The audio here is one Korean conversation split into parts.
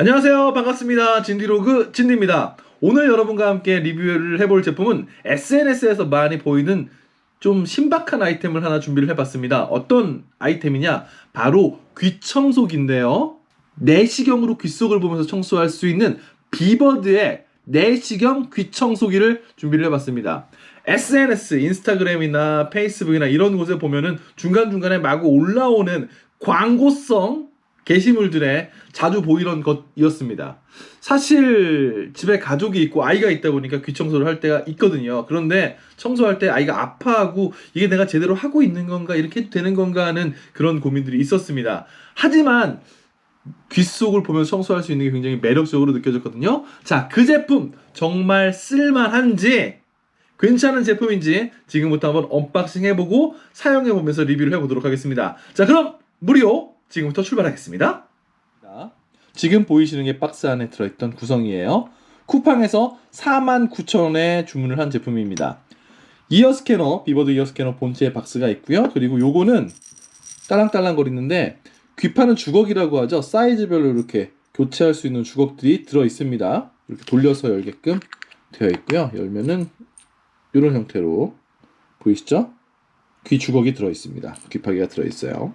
안녕하세요. 반갑습니다. 진디로그 진디입니다. 오늘 여러분과 함께 리뷰를 해볼 제품은 SNS에서 많이 보이는 좀 신박한 아이템을 하나 준비를 해봤습니다. 어떤 아이템이냐? 바로 귀청소기인데요. 내시경으로 귓속을 보면서 청소할 수 있는 비버드의 내시경 귀청소기를 준비를 해봤습니다. SNS, 인스타그램이나 페이스북이나 이런 곳에 보면은 중간중간에 마구 올라오는 광고성 게시물들에 자주 보이던 것이었습니다. 사실 집에 가족이 있고 아이가 있다 보니까 귀청소를 할 때가 있거든요. 그런데 청소할 때 아이가 아파하고 이게 내가 제대로 하고 있는 건가 이렇게 되는 건가 하는 그런 고민들이 있었습니다. 하지만 귓속을 보면서 청소할 수 있는 게 굉장히 매력적으로 느껴졌거든요. 자, 그 제품 정말 쓸만한지 괜찮은 제품인지 지금부터 한번 언박싱 해보고 사용해보면서 리뷰를 해보도록 하겠습니다. 자, 그럼 무료 지금부터 출발하겠습니다. 자, 지금 보이시는 게 박스 안에 들어있던 구성이에요. 쿠팡에서 49,000원에 주문을 한 제품입니다. 이어 스캐너, 비버드 이어 스캐너 본체 박스가 있고요. 그리고 요거는 딸랑딸랑 거리는데 귀파는 주걱이라고 하죠. 사이즈별로 이렇게 교체할 수 있는 주걱들이 들어 있습니다. 이렇게 돌려서 열게끔 되어 있고요. 열면은 이런 형태로 보이시죠? 귀 주걱이 들어 있습니다. 귀파기가 들어 있어요.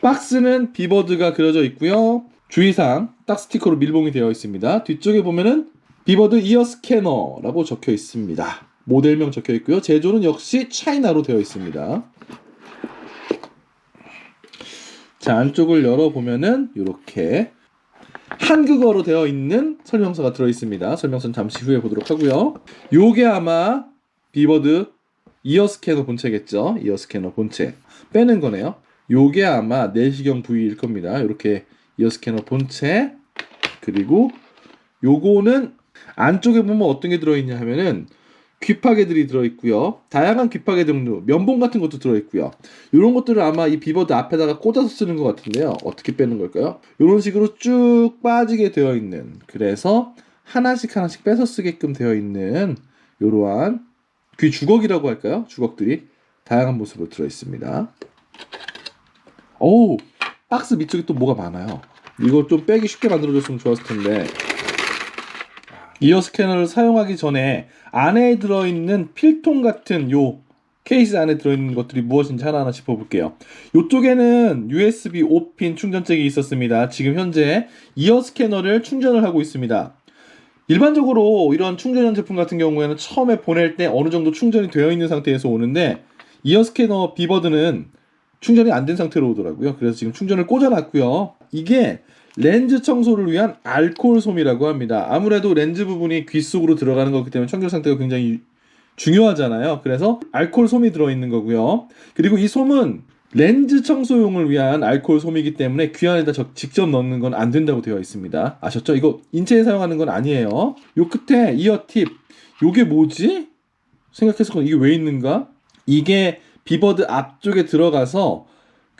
박스는 비버드가 그려져 있고요. 주의사항 딱 스티커로 밀봉이 되어 있습니다. 뒤쪽에 보면은 비버드 이어 스캐너라고 적혀 있습니다. 모델명 적혀 있고요. 제조는 역시 차이나로 되어 있습니다. 자 안쪽을 열어보면은 이렇게 한국어로 되어 있는 설명서가 들어 있습니다. 설명서는 잠시 후에 보도록 하고요. 요게 아마 비버드 이어 스캐너 본체겠죠. 이어 스캐너 본체 빼는 거네요. 요게 아마 내시경 부위일 겁니다. 이렇게 이어 스캐너 본체 그리고 요거는 안쪽에 보면 어떤 게 들어있냐 하면은 귀파개들이 들어있고요. 다양한 귀파개 종류, 면봉 같은 것도 들어있고요. 이런 것들을 아마 이 비버드 앞에다가 꽂아서 쓰는 것 같은데요. 어떻게 빼는 걸까요? 이런 식으로 쭉 빠지게 되어 있는 그래서 하나씩 하나씩 빼서 쓰게끔 되어 있는 이러한 귀 주걱이라고 할까요? 주걱들이 다양한 모습으로 들어 있습니다. 오 박스 밑쪽에 또 뭐가 많아요. 이거 좀 빼기 쉽게 만들어줬으면 좋았을 텐데 이어 스캐너를 사용하기 전에 안에 들어있는 필통 같은 요 케이스 안에 들어있는 것들이 무엇인지 하나하나 짚어볼게요. 이쪽에는 USB 5핀 충전잭이 있었습니다. 지금 현재 이어 스캐너를 충전을 하고 있습니다. 일반적으로 이런 충전형 제품 같은 경우에는 처음에 보낼 때 어느 정도 충전이 되어 있는 상태에서 오는데 이어 스캐너 비버드는 충전이 안 된 상태로 오더라고요. 그래서 지금 충전을 꽂아놨고요. 이게 렌즈 청소를 위한 알코올 솜이라고 합니다. 아무래도 렌즈 부분이 귀 속으로 들어가는 거기 때문에 청결 상태가 굉장히 중요하잖아요. 그래서 알코올 솜이 들어있는 거고요. 그리고 이 솜은 렌즈 청소용을 위한 알코올 솜이기 때문에 귀 안에다 적- 직접 넣는 건 안 된다고 되어 있습니다. 아셨죠? 이거 인체에 사용하는 건 아니에요. 요 끝에 이어 팁. 요게 뭐지? 생각해서 이게 왜 있는가? 이게 비버드 앞쪽에 들어가서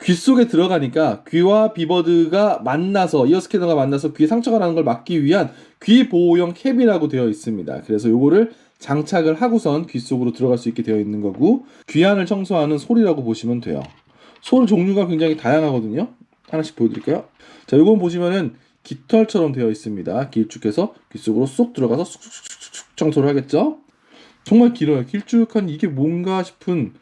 귀 속에 들어가니까 귀와 비버드가 만나서 이어 스캐너가 만나서 귀에 상처가 나는 걸 막기 위한 귀 보호용 캡이라고 되어 있습니다. 그래서 요거를 장착을 하고선 귀 속으로 들어갈 수 있게 되어 있는 거고 귀안을 청소하는 솔이라고 보시면 돼요. 솔 종류가 굉장히 다양하거든요. 하나씩 보여드릴까요? 자, 요건 보시면은 깃털처럼 되어 있습니다. 길쭉해서 귀 속으로 쏙 들어가서 쑥쑥쑥쑥 청소를 하겠죠? 정말 길어요. 길쭉한 이게 뭔가 싶은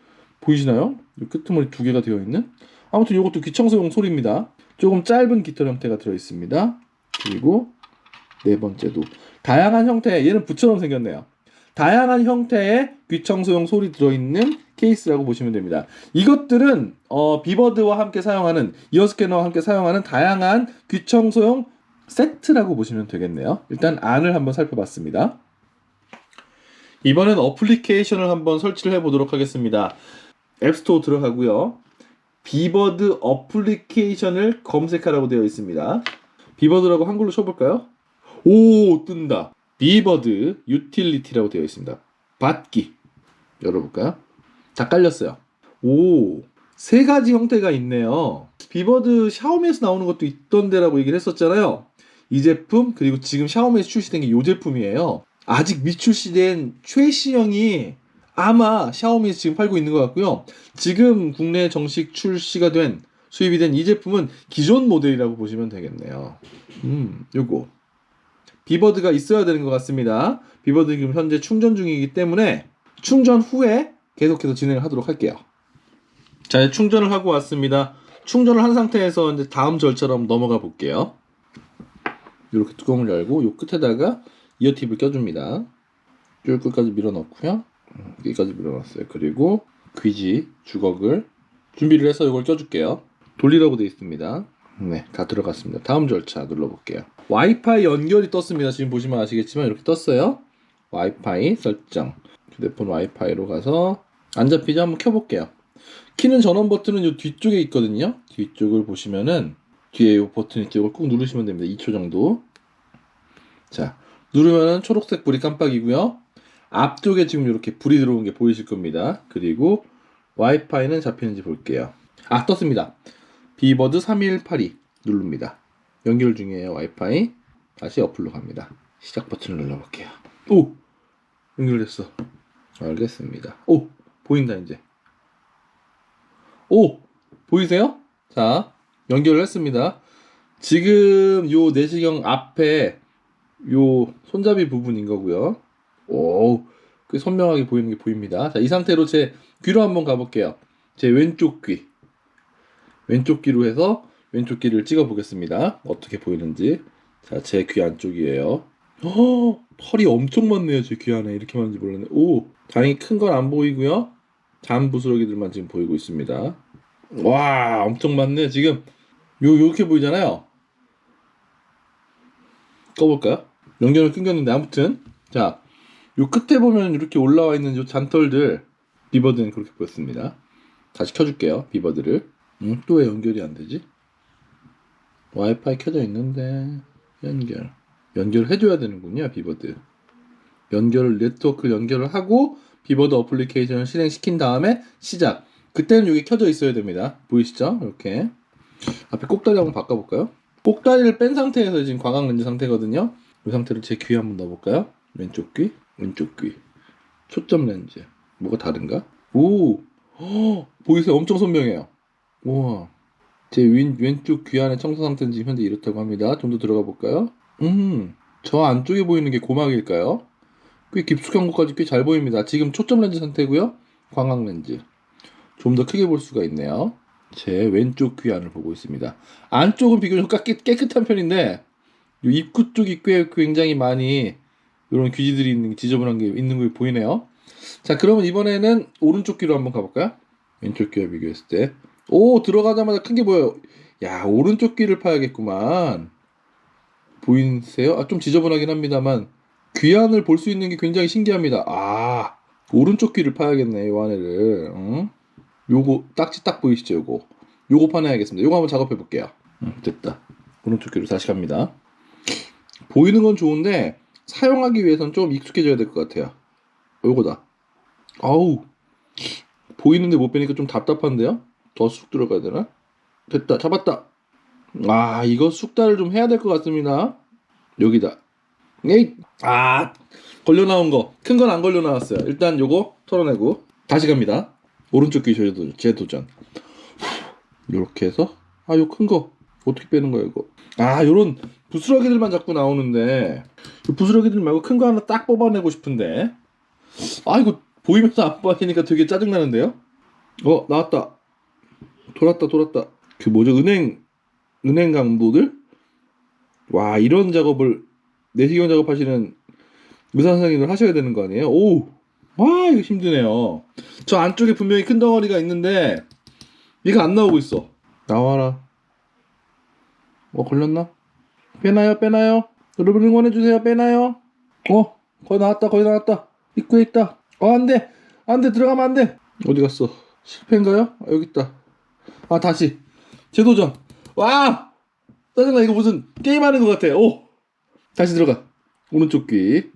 보이시나요? 이 끄트머리 두 개가 되어 있는 아무튼 이것도 귀청소용 솔입니다. 조금 짧은 깃털 형태가 들어 있습니다. 그리고 네 번째도 다양한 형태의 얘는 부처럼 생겼네요. 다양한 형태의 귀청소용 솔이 들어있는 케이스라고 보시면 됩니다. 이것들은 어, 비버드와 함께 사용하는 이어스캐너와 함께 사용하는 다양한 귀청소용 세트라고 보시면 되겠네요. 일단 안을 한번 살펴봤습니다. 이번엔 어플리케이션을 한번 설치를 해보도록 하겠습니다. 앱스토어 들어가고요. 비버드 어플리케이션을 검색하라고 되어 있습니다. 비버드라고 한글로 쳐볼까요? 오 뜬다. 비버드 유틸리티라고 되어 있습니다. 받기 열어볼까요? 다 깔렸어요. 오, 세 가지 형태가 있네요. 비버드 샤오미에서 나오는 것도 있던데라고 얘기를 했었잖아요. 이 제품 그리고 지금 샤오미에서 출시된 게 이 제품이에요. 아직 미출시된 최신형이 아마 샤오미에서 지금 팔고 있는 것 같고요. 지금 국내에 정식 출시가 된 수입이 된 이 제품은 기존 모델이라고 보시면 되겠네요. 음, 요거. 비버드가 있어야 되는 것 같습니다. 비버드 지금 현재 충전 중이기 때문에 충전 후에 계속해서 진행을 하도록 할게요. 자, 충전을 하고 왔습니다. 충전을 한 상태에서 이제 다음 한번 넘어가 볼게요. 이렇게 뚜껑을 열고 요 끝에다가 이어 팁을 껴줍니다. 쭉 끝까지 밀어 넣고요. 음, 여기까지 밀어 넣었어요. 그리고 귀지 주걱을 준비를 해서 이걸 껴줄게요. 돌리라고 되어 있습니다. 네, 다 들어갔습니다. 다음 절차 눌러볼게요. 와이파이 연결이 떴습니다. 지금 보시면 아시겠지만 이렇게 떴어요. 와이파이 설정. 휴대폰 와이파이로 가서 안 잡히죠? 한번 켜볼게요. 키는 전원 버튼은 이 뒤쪽에 있거든요. 뒤쪽을 보시면은 뒤에 이 버튼 있죠. 이걸 꾹 누르시면 됩니다. 2초 정도. 자, 누르면은 초록색 불이 깜빡이고요. 앞쪽에 지금 이렇게 불이 들어온 게 보이실 겁니다. 그리고 와이파이는 잡히는지 볼게요. 아, 떴습니다. 비버드 3182 누릅니다. 연결 중이에요, 와이파이. 다시 어플로 갑니다. 시작 버튼을 눌러볼게요. 오! 연결됐어. 알겠습니다. 오! 보인다, 이제. 오! 보이세요? 자, 연결을 했습니다. 지금 요 내시경 앞에 요 손잡이 부분인 거고요. 오, 꽤 선명하게 보이는 게 보입니다. 자, 이 상태로 제 귀로 한번 가볼게요. 제 왼쪽 귀. 왼쪽 귀로 해서 왼쪽 귀를 찍어 보겠습니다. 어떻게 보이는지. 자, 제 귀 안쪽이에요. 허, 털이 엄청 많네요. 제 귀 안에. 이렇게 많은지 몰랐네. 오, 다행히 큰 건 안 보이고요. 잠 부스러기들만 지금 보이고 있습니다. 와, 엄청 많네. 지금 요 요렇게 보이잖아요. 꺼볼까요? 연결을 끊겼는데 아무튼 자, 요 끝에 보면 이렇게 올라와 있는 요 잔털들 비버드는 그렇게 보였습니다. 다시 켜줄게요. 비버드를. 음, 또 왜 연결이 안 되지? 와이파이 켜져 있는데 연결. 연결을 해줘야 되는군요. 비버드. 연결을 네트워크 연결을 하고 비버드 어플리케이션을 실행시킨 다음에 시작. 그때는 여기 켜져 있어야 됩니다. 보이시죠? 이렇게 앞에 꼭다리 한번 바꿔볼까요? 꼭다리를 뺀 상태에서 지금 광학 렌즈 상태거든요. 이 상태로 제귀 한번 넣어볼까요? 왼쪽 귀, 왼쪽 귀. 초점 렌즈. 뭐가 다른가? 오, 허, 보이세요? 엄청 선명해요. 우와. 제 왼, 왼쪽 귀 안의 청소 상태는 지금 현재 이렇다고 합니다. 좀 더 들어가 볼까요? 음, 저 안쪽에 보이는 게 고막일까요? 꽤 깊숙한 곳까지 꽤 잘 보입니다. 지금 초점 렌즈 상태고요. 광학 렌즈. 좀 더 크게 볼 수가 있네요. 제 왼쪽 귀 안을 보고 있습니다. 안쪽은 비교적 깨끗, 깨끗한 편인데 이 입구 쪽이 꽤 굉장히 많이 이런 귀지들이 있는 지저분한 게 있는 게 보이네요. 자, 그러면 이번에는 오른쪽 귀로 한번 가볼까요? 왼쪽 귀와 비교했을 때. 오, 들어가자마자 큰 게 보여요. 야, 오른쪽 귀를 파야겠구만. 보이세요? 아, 좀 지저분하긴 합니다만 귀 안을 볼 수 있는 게 굉장히 신기합니다. 아, 오른쪽 귀를 파야겠네, 요 안에를. 응? 요거 딱지 딱 보이시죠, 요거. 요거 파내야겠습니다. 요거 한번 작업해 볼게요. 음, 됐다. 오른쪽 귀로 다시 갑니다. 보이는 건 좋은데 사용하기 위해서는 좀 익숙해져야 될 것 같아요. 요거다. 아우 보이는데 못 빼니까 좀 답답한데요? 더 쑥 들어가야 되나? 됐다 잡았다. 아 이거 쑥달을 좀 해야 될 것 같습니다. 여기다. 에이 아 걸려 나온 거 큰 건 안 걸려 나왔어요. 일단 요거 털어내고 다시 갑니다. 오른쪽 귀 저도 제 도전. 요렇게 해서 아 요 큰 거 어떻게 빼는 거야 이거? 아 요런 부스러기들만 자꾸 나오는데 이 부스러기들 말고 큰 거 하나 딱 뽑아내고 싶은데 아 이거 보이면서 안 빠지니까 되게 짜증나는데요? 어 나왔다 돌았다 돌았다 그 뭐죠 은행 은행 강도들 와 이런 작업을 내시경 작업하시는 의사 선생님들 하셔야 되는 거 아니에요? 오, 와 이거 힘드네요. 저 안쪽에 분명히 큰 덩어리가 있는데 얘가 안 나오고 있어. 나와라. 어 걸렸나? 빼나요? 빼나요? 여러분 응원해주세요. 빼나요? 어? 거의 나왔다. 거의 나왔다. 입구에 있다. 어 안돼. 안돼. 들어가면 안돼. 어디 갔어? 실패인가요? 아, 여기 있다. 아 다시. 재도전. 와! 짜증나. 이거 무슨 게임하는 것 같아. 오! 다시 들어가. 오른쪽 귀.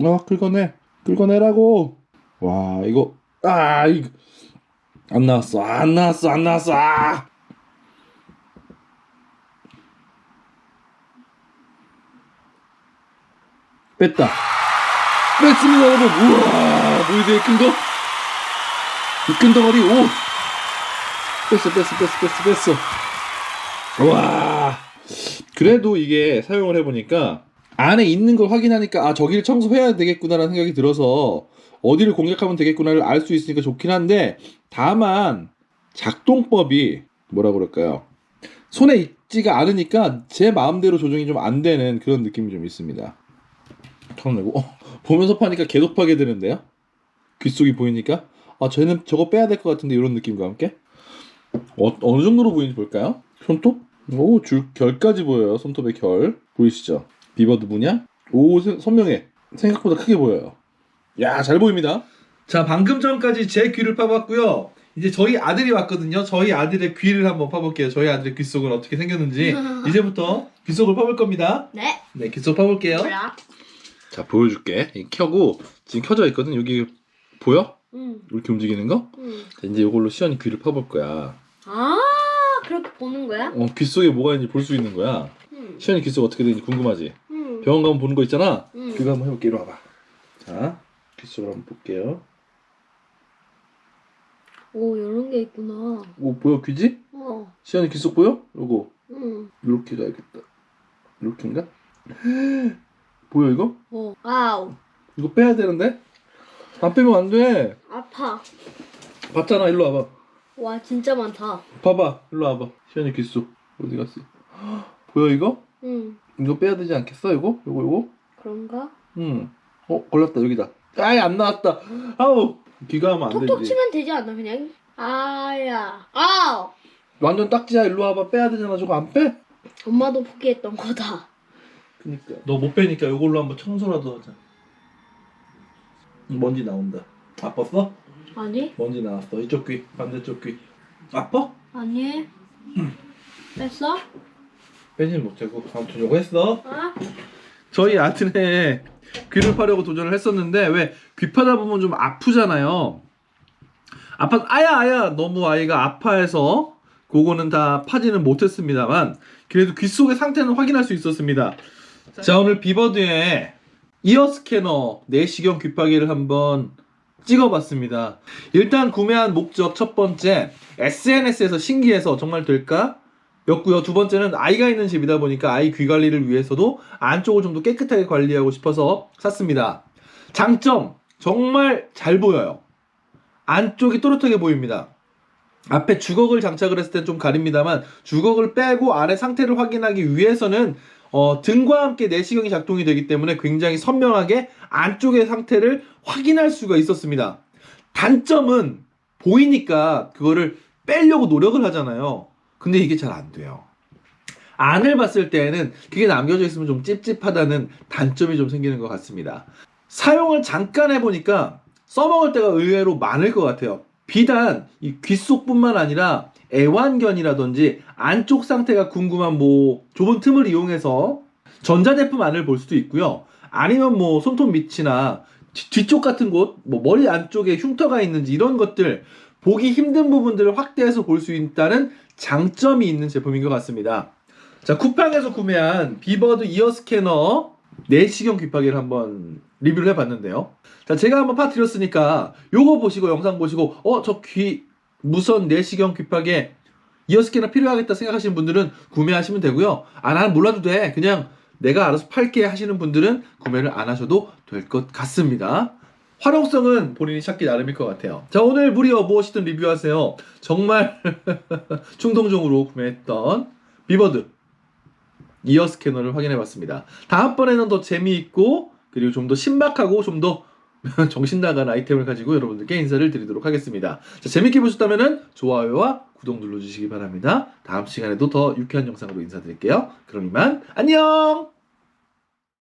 아, 긁어내. 긁어내라고. 와 이거. 아 이거. 안 나왔어. 안 나왔어. 안 나왔어. 아 뺐다. 뺐습니다 여러분 우와 보이세요 큰거? 이큰 덩어리 오! 뺐어 뺐어 뺐어 뺐어 뺐어. 와! 그래도 이게 사용을 해보니까 안에 있는 걸 확인하니까 아 저기를 청소해야 되겠구나라는 생각이 들어서 어디를 공략하면 되겠구나를 알 수 있으니까 좋긴 한데 다만 작동법이 뭐라 그럴까요? 손에 있지가 않으니까 제 마음대로 조정이 좀 안 되는 그런 느낌이 좀 있습니다 턴 내고 어, 보면서 파니까 개독하게 되는데요 귓속이 보이니까 아 쟤는 저거 빼야 될 것 같은데 이런 느낌과 함께 어, 어느 정도로 보이는지 볼까요? 손톱? 오, 줄, 결까지 보여요. 손톱의 결. 보이시죠? 비버드 분야? 오, 세- 선명해. 생각보다 크게 보여요. 야, 잘 보입니다. 자, 방금 전까지 제 귀를 파봤고요. 이제 저희 아들이 왔거든요. 저희 아들의 귀를 한번 파볼게요. 저희 아들의 귓속은 어떻게 생겼는지. 이제부터 귀 속을 파볼 겁니다. 네. 네, 귓속 파볼게요. 자, 보여줄게. 이 켜고, 지금 켜져 있거든. 여기, 보여? 응. 이렇게 움직이는 거? 응. 자, 이제 이걸로 시연이 귀를 파볼 거야. 아 그렇게 보는 거야? 어, 귓속에 뭐가 있는지 볼 수 있는 거야. 응. 시연이 귓속 어떻게 되는지 궁금하지? 응. 병원 가면 보는 거 있잖아. 응. 그거 한번 해볼게. 이리 와봐. 자, 귓속을 한번 볼게요. 오 이런 게 있구나. 오, 보여 귀지? 어. 시연이 귓속 보여? 요거 응. 이렇게 가야겠다. 이렇게인가? 보여 이거? 어. 와우. 이거 빼야 되는데? 안 빼면 안 돼. 아파. 봤잖아. 일로 와봐. 와 진짜 많다. 봐봐. 일로 와봐. 시연이 귓속 어디 갔어? 보여 이거? 응. 이거 빼야 되지 않겠어? 이거? 이거 이거? 그런가? 응. 어 걸렸다 여기다. 아예 안 나왔다. 아우 귀가 하면 안 톡톡 되지. 치면 되지 않나 그냥? 아야. 아우. 완전 딱지야 일로 와봐 빼야 되잖아 저거 안 빼? 엄마도 포기했던 거다. 그니까 너 못 빼니까 이걸로 한번 청소라도 하자 먼지 나온다 아팠어? 아니? 먼지 나왔어 이쪽 귀 반대쪽 귀 아파? 아니. 뺐어? 빼지는 못하고 아무튼 요거 했어 아? 저희 아트네 귀를 파려고 도전을 했었는데 왜 귀 파다 보면 좀 아프잖아요 아파 아야 아야 너무 아이가 아파해서 그거는 다 파지는 못했습니다만 그래도 귀 속의 상태는 확인할 수 있었습니다 자 오늘 비버드의 이어 스캐너 내시경 귀파기를 한번 찍어봤습니다 일단 구매한 목적 첫 번째 SNS에서 신기해서 정말 될까? 였고요. 두 번째는 아이가 있는 집이다 보니까 아이 귀 관리를 위해서도 안쪽을 좀 더 깨끗하게 관리하고 싶어서 샀습니다. 장점 정말 잘 보여요. 안쪽이 또렷하게 보입니다. 앞에 주걱을 장착을 했을 땐 좀 가립니다만 주걱을 빼고 안의 상태를 확인하기 위해서는 어, 등과 함께 내시경이 작동이 되기 때문에 굉장히 선명하게 안쪽의 상태를 확인할 수가 있었습니다. 단점은 보이니까 그거를 빼려고 노력을 하잖아요. 근데 이게 잘 안 돼요. 안을 봤을 때에는 그게 남겨져 있으면 좀 찝찝하다는 단점이 좀 생기는 것 같습니다. 사용을 잠깐 해보니까 써먹을 때가 의외로 많을 것 같아요. 비단 이 귓속뿐만 아니라 애완견이라든지 안쪽 상태가 궁금한 뭐 좁은 틈을 이용해서 전자제품 안을 볼 수도 있고요. 아니면 뭐 손톱 밑이나 뒤- 뒤쪽 같은 곳, 뭐 머리 안쪽에 흉터가 있는지 이런 것들 보기 힘든 부분들을 확대해서 볼 수 있다는 장점이 있는 제품인 것 같습니다. 자, 쿠팡에서 구매한 비버드 이어 스캐너 내시경 귀파기를 한번 리뷰를 해봤는데요. 자, 제가 한번 파드렸으니까 요거 보시고 영상 보시고 어, 저 귀 무선 내시경 귀파기 이어 스캐너 필요하겠다 생각하시는 분들은 구매하시면 되고요. 아, 나는 몰라도 돼. 그냥 내가 알아서 팔게 하시는 분들은 구매를 안 하셔도 될 것 같습니다. 활용성은 본인이 찾기 나름일 것 같아요. 자, 오늘 무리어 무엇이든 리뷰하세요. 정말 충동적으로 구매했던 비버드 이어 스캐너를 확인해 봤습니다. 다음번에는 더 재미있고 그리고 좀 더 신박하고 좀더 정신 나간 아이템을 가지고 여러분들께 인사를 드리도록 하겠습니다. 자, 재밌게 보셨다면 좋아요와 구독 눌러주시기 바랍니다. 다음 시간에도 더 유쾌한 영상으로 인사드릴게요. 그럼 이만 안녕!